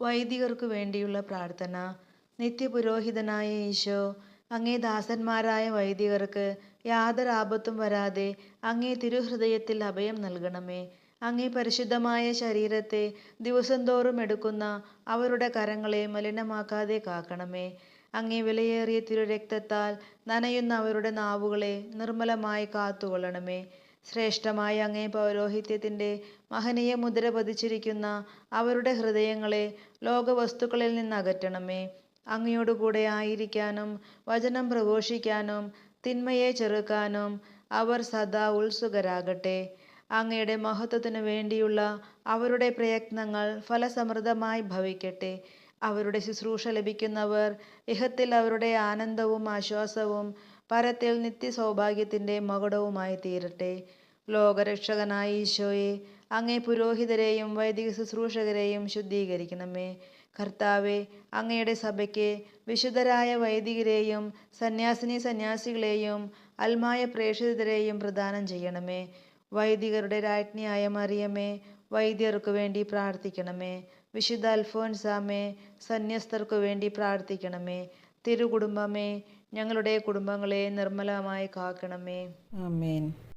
വൈദികർക്കു വേണ്ടിയുള്ള പ്രാർത്ഥന. നിത്യപുരോഹിതനായ ഈശോ അങ്ങേ ദാസന്മാരായ വൈദികർക്ക് യാതൊരാപത്തും വരാതെ അങ്ങേ തിരുഹൃദയത്തിൽ അഭയം നൽകണമേ. അങ്ങേ പരിശുദ്ധമായ ശരീരത്തെ ദിവസം തോറും എടുക്കുന്ന അവരുടെ കരങ്ങളെ മലിനമാക്കാതെ കാക്കണമേ. അങ്ങേ വിലയേറിയ തിരുരക്തത്താൽ നനയുന്ന അവരുടെ നാവുകളെ നിർമ്മലമായി കാത്തുകൊള്ളണമേ. ശ്രേഷ്ഠമായ അങ്ങേ പൗരോഹിത്യത്തിന്റെ മഹനീയ മുദ്ര പതിച്ചിരിക്കുന്ന അവരുടെ ഹൃദയങ്ങളെ ലോകവസ്തുക്കളിൽ നിന്ന് അകറ്റണമേ അങ്ങയോടുകൂടെ ആയിരിക്കാനും വചനം പ്രഘോഷിക്കാനും തിന്മയെ ചെറുക്കാനും അവർ സദാ ഉത്സുകരാകട്ടെ. അങ്ങയുടെ മഹത്വത്തിനു വേണ്ടിയുള്ള അവരുടെ പ്രയത്നങ്ങൾ ഫലസമൃദ്ധമായി ഭവിക്കട്ടെ. അവരുടെ ശുശ്രൂഷ ലഭിക്കുന്നവർ ഇഹത്തിൽ അവരുടെ ആനന്ദവും ആശ്വാസവും പരത്തിൽ നിത്യ സൗഭാഗ്യത്തിന്റെ മകുടവുമായി തീരട്ടെ ലോകരക്ഷകനായ ഈശോയെ അങ്ങേ പുരോഹിതരെയും വൈദിക ശുശ്രൂഷകരെയും ശുദ്ധീകരിക്കണമേ. കർത്താവെ അങ്ങയുടെ സഭയ്ക്ക് വിശുദ്ധരായ വൈദികരെയും സന്യാസിനി സന്യാസികളെയും അൽമായ പ്രേക്ഷിതരെയും പ്രദാനം ചെയ്യണമേ. വൈദികരുടെ രാജ്ഞിയായ മറിയമേ വൈദ്യർക്കു വേണ്ടി പ്രാർത്ഥിക്കണമേ. വിശുദ്ധ അൽഫോൻസാമേ സന്യസ്തർക്കു വേണ്ടി പ്രാർത്ഥിക്കണമേ. തിരുകുടുംബമേ ഞങ്ങളുടെ കുടുംബങ്ങളെ നിർമ്മലമായി കാക്കണമേ.